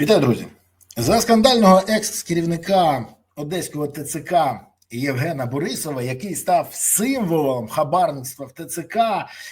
Вітаю, друзі! За скандального екс-керівника Одеського ТЦК Євгена Борисова, який став символом хабарництва в ТЦК,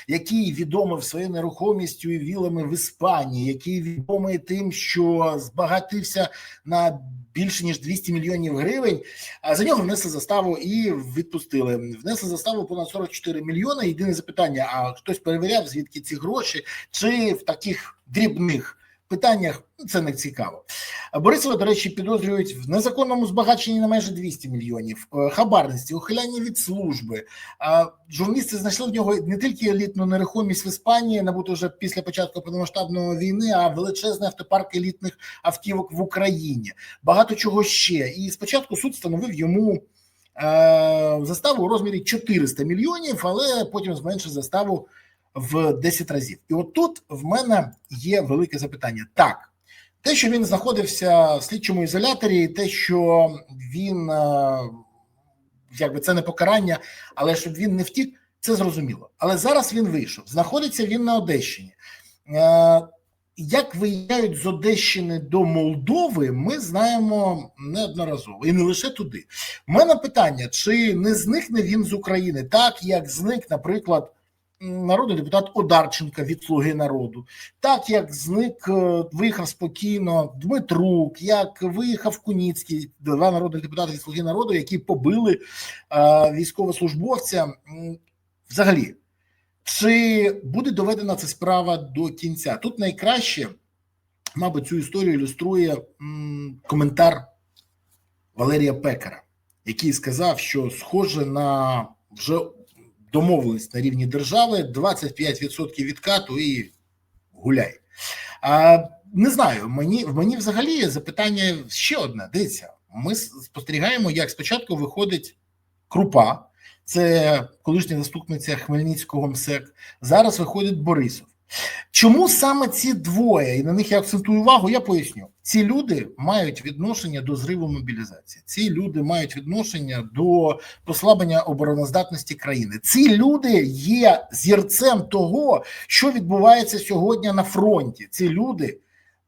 який відомий своєю нерухомістю і вілами в Іспанії, який відомий тим, що збагатився на більше ніж 200 мільйонів гривень. А за нього внесли заставу і відпустили. Внесли заставу понад 44 мільйони. Єдине запитання: а хтось перевіряв, звідки ці гроші, чи в таких дрібних питаннях це не цікаво. Борисова, до речі, підозрюють в незаконному збагаченні на майже 200 мільйонів, е, хабарності, ухилянні від служби. Журналісти знайшли в нього не тільки елітну нерухомість в Іспанії, набуту вже після початку повномасштабної війни, а величезний автопарк елітних автівок в Україні. Багато чого ще. І спочатку суд встановив йому. е, Заставу у розмірі 400 мільйонів, але потім зменшив заставу в 10 разів. І от тут в мене є велике запитання. Так, те, що він знаходився в слідчому ізоляторі, те, що він е, якби це не покарання, але щоб він не втік, це зрозуміло. Але зараз він вийшов. Знаходиться він на Одещині. Е, Як виїжджають з Одещини до Молдови, ми знаємо неодноразово і не лише туди. У мене питання: чи не зникне він з України, так як зник, наприклад, народний депутат Одарченка від Слуги народу, так як зник, е, виїхав спокійно Дмитрук, як виїхав Куніцький, два народних депутати від Слуги народу, які побили е, військовослужбовця. Взагалі, чи буде доведена ця справа до кінця? Тут найкраще, мабуть, цю історію ілюструє м, коментар Валерія Пекара, який сказав, що схоже на вже домовленість на рівні держави 25% відкату і гуляй. А, не знаю, мені мені взагалі запитання ще одне. Дивіться, ми спостерігаємо, як спочатку виходить крупа, це колишня заступниця Хмельницького МСЕК. Зараз виходить Борисов. Чому саме ці двоє, і на них я акцентую увагу, я поясню. Ці люди мають відношення до зриву мобілізації. Ці люди мають відношення до послаблення обороноздатності країни. Ці люди є зірцем того, що відбувається сьогодні на фронті. Ці люди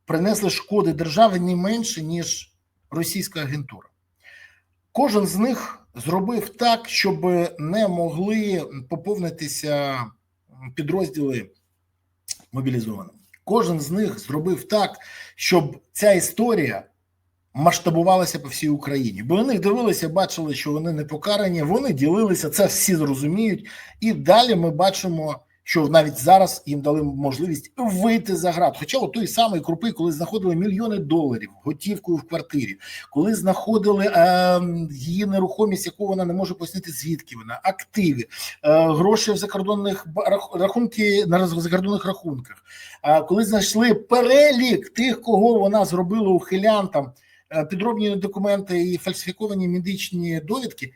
принесли шкоди державі не менше, ніж російська агентура. Кожен з них зробив так, щоб не могли поповнитися підрозділи мобілізованими. Кожен з них зробив так, щоб ця історія масштабувалася по всій Україні. Бо вони дивилися, бачили, що вони не покарані, вони ділилися, це всі зрозуміють. І далі ми бачимо, що навіть зараз їм дали можливість вийти за град. Хоча у той самий крупи, коли знаходили мільйони доларів готівкою в квартирі, коли знаходили е, її нерухомість, яку вона не може пояснити, звідки вона активи, е, гроші в закордонних рахунки на закордонних рахунках. А коли знайшли перелік тих, кого вона зробила ухилянтам, е, підробні документи і фальсифіковані медичні довідки.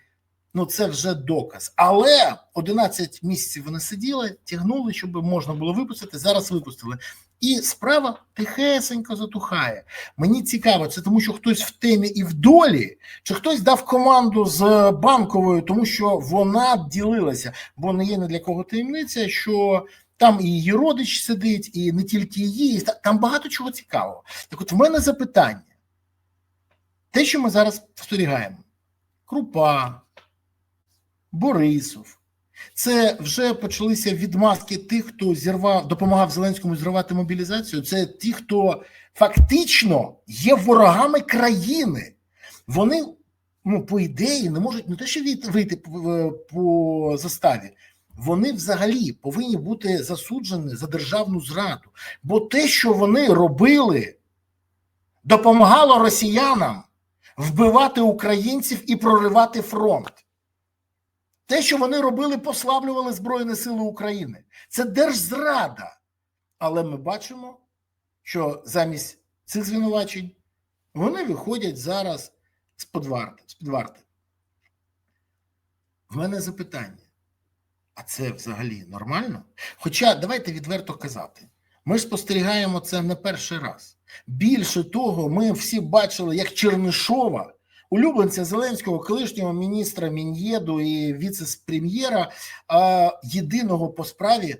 Ну, це вже доказ. Але 11 місяців вони сиділи, тягнули, щоб можна було випустити. Зараз випустили. І справа тихесенько затухає. Мені цікаво, це тому, що хтось в темі і в долі, чи хтось дав команду з банковою, тому що вона ділилася, бо не є не для кого таємниця, що там і її родич сидить, і не тільки її, там багато чого цікавого. Так, от в мене запитання: те, що ми зараз спостерігаємо, крупа. Борисов. Це вже почалися відмазки тих, хто зірвав, допомагав Зеленському зривати мобілізацію. Це ті, хто фактично є ворогами країни. Вони, ну, по ідеї, не можуть не те, що вийти по заставі. Вони взагалі повинні бути засуджені за державну зраду. Бо те, що вони робили, допомагало росіянам вбивати українців і проривати фронт. Те, що вони робили, послаблювали Збройні Сили України. Це держзрада. Але ми бачимо, що замість цих звинувачень вони виходять зараз з з підварти. В мене запитання: а це взагалі нормально? Хоча давайте відверто казати, ми спостерігаємо це не перший раз. Більше того, ми всі бачили, як Чернишова улюбленця Зеленського, колишнього міністра Мін'єду і віце-прем'єра, єдиного по справі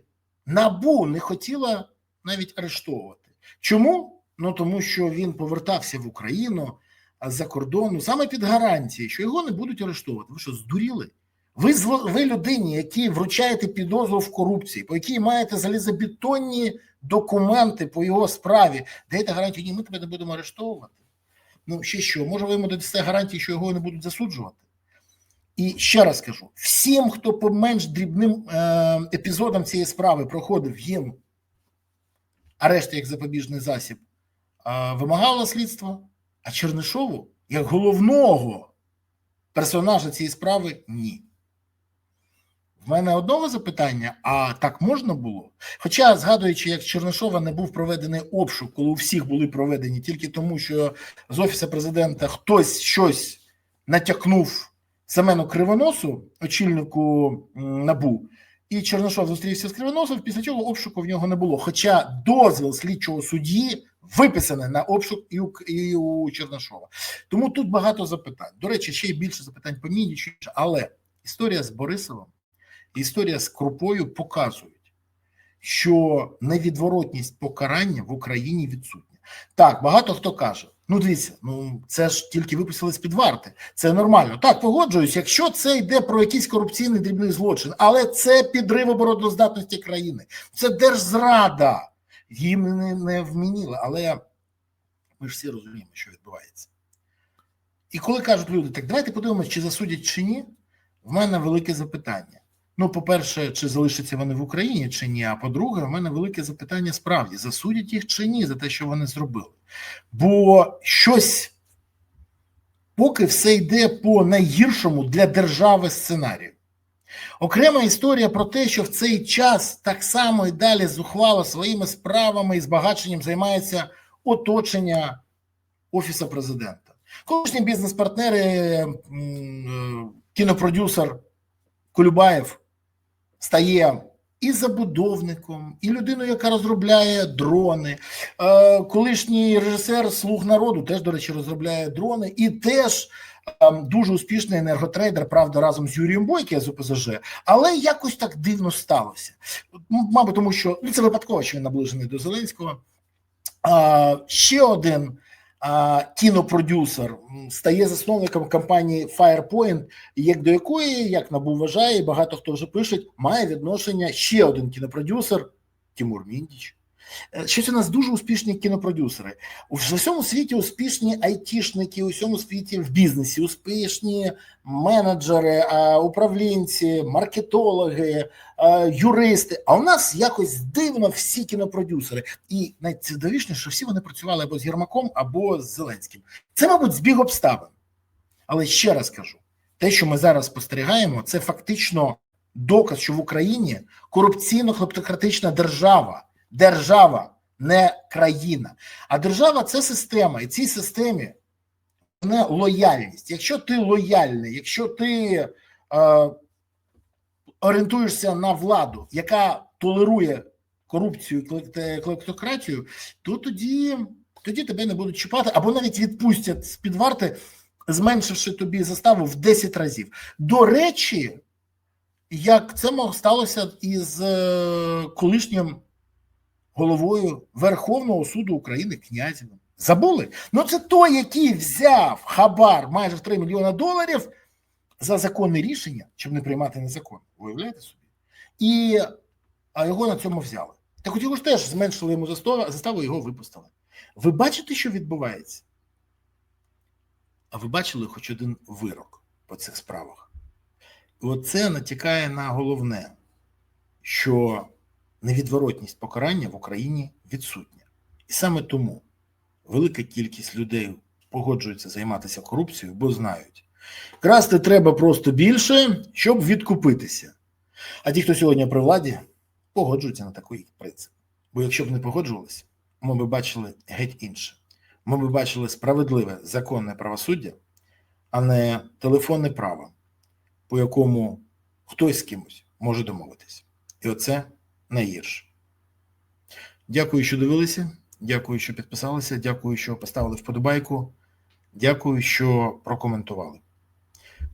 набу не хотіла навіть арештовувати. Чому? Ну тому що він повертався в Україну з-за кордону саме під гарантії, що його не будуть арештовувати. Ви що, здуріли? Ви ви людині, які вручаєте підозру в корупції, по якій маєте залізобетонні документи по його справі, даєте гарантію, ні, ми тебе не будемо арештовувати. Ну, ще що, може, ви йому дасте гарантії, що його не будуть засуджувати? І ще раз кажу: всім, хто по менш дрібним е, епізодам цієї справи проходив їм арешт як запобіжний засіб, е, вимагало слідство, а Чернишову, як головного персонажа цієї справи, ні. Мене одного запитання: а так можна було? Хоча, згадуючи, як Чернишова не був проведений обшук, коли у всіх були проведені тільки тому, що з офісу президента хтось щось натякнув Семену Кривоносу, очільнику НАБУ, і Чернишов зустрівся з Кривоносом, після чого обшуку в нього не було. Хоча дозвіл слідчого судді виписаний на обшук і у, і у Чернишова. Тому тут багато запитань. До речі, ще й більше запитань по міні, але історія з Борисовим. Історія з Крупою показують, що невідворотність покарання в Україні відсутня. Так, багато хто каже: ну дивіться, ну це ж тільки виписали з під варти, це нормально. Так, погоджуюсь, якщо це йде про якийсь корупційний дрібний злочин, але це підрив обороноздатності країни, це держзрада. Їм не, не вмініли, але ми ж всі розуміємо, що відбувається. І коли кажуть люди, так давайте подивимось, чи засудять, чи ні, в мене велике запитання. Ну, по-перше, чи залишаться вони в Україні чи ні? А по-друге, в мене велике запитання справді: засудять їх чи ні за те, що вони зробили. Бо щось, поки все йде по найгіршому для держави сценарію. Окрема історія про те, що в цей час так само і далі зухвало своїми справами і збагаченням займається оточення Офісу президента. Колишні бізнес-партнери, кінопродюсер Кулюбаєв стає і забудовником, і людиною, яка розробляє дрони. Колишній режисер Слуг народу теж, до речі, розробляє дрони, і теж дуже успішний енерготрейдер, правда, разом з Юрієм Бойке з ОПЗЖ, але якось так дивно сталося. Мабуть, тому що ну, це випадково, що він наближений до Зеленського. Ще один кінопродюсер стає засновником компанії Firepoint, як до якої, як НАБУ вважає, багато хто вже пише, має відношення ще один кінопродюсер Тимур Міндіч. Щось у нас дуже успішні кінопродюсери. У всьому світі успішні айтішники, у всьому світі в бізнесі, успішні менеджери, управлінці, маркетологи, юристи. А у нас якось дивно всі кінопродюсери. І найцікавіше, що всі вони працювали або з Єрмаком, або з Зеленським. Це, мабуть, збіг обставин. Але ще раз кажу: те, що ми зараз спостерігаємо, це фактично доказ, що в Україні корупційно-клептократична держава держава, не країна. А держава це система, і цій системі не лояльність. Якщо ти лояльний, якщо ти е, орієнтуєшся на владу, яка толерує корупцію клептократію, то тоді, тоді тебе не будуть чіпати або навіть відпустять з під варти, зменшивши тобі заставу в 10 разів. До речі, як це сталося із е, колишнім головою Верховного суду України князевим. Забули? Ну це той, який взяв хабар майже в 3 мільйона доларів за законне рішення, щоб не приймати незакон. Уявляєте собі? І а його на цьому взяли. Так його ж теж зменшили йому заставу, його випустили. Ви бачите, що відбувається? А ви бачили хоч один вирок по цих справах? І оце натякає на головне, що невідворотність покарання в Україні відсутня. І саме тому велика кількість людей погоджується займатися корупцією, бо знають, красти треба просто більше, щоб відкупитися. А ті, хто сьогодні при владі, погоджуються на такий принцип. Бо якщо б не погоджувалися, ми б бачили геть інше. Ми б бачили справедливе законне правосуддя, а не телефонне право, по якому хтось з кимось може домовитися. І оце найгірше. Дякую, що дивилися. Дякую, що підписалися. Дякую, що поставили вподобайку. Дякую, що прокоментували.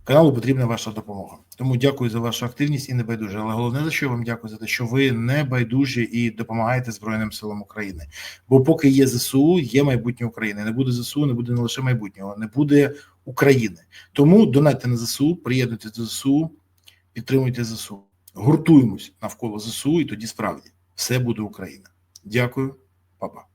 Каналу потрібна ваша допомога. Тому дякую за вашу активність і небайдужі. Але головне за що вам дякую за те, що ви не байдужі і допомагаєте Збройним силам України. Бо поки є ЗСУ, є майбутнє України. Не буде ЗСУ, не буде не лише майбутнього, не буде України. Тому донайте на ЗСУ, приєднуйтесь до ЗСУ, підтримуйте ЗСУ, гуртуємось навколо ЗСУ, і тоді справді все буде Україна. Дякую, папа.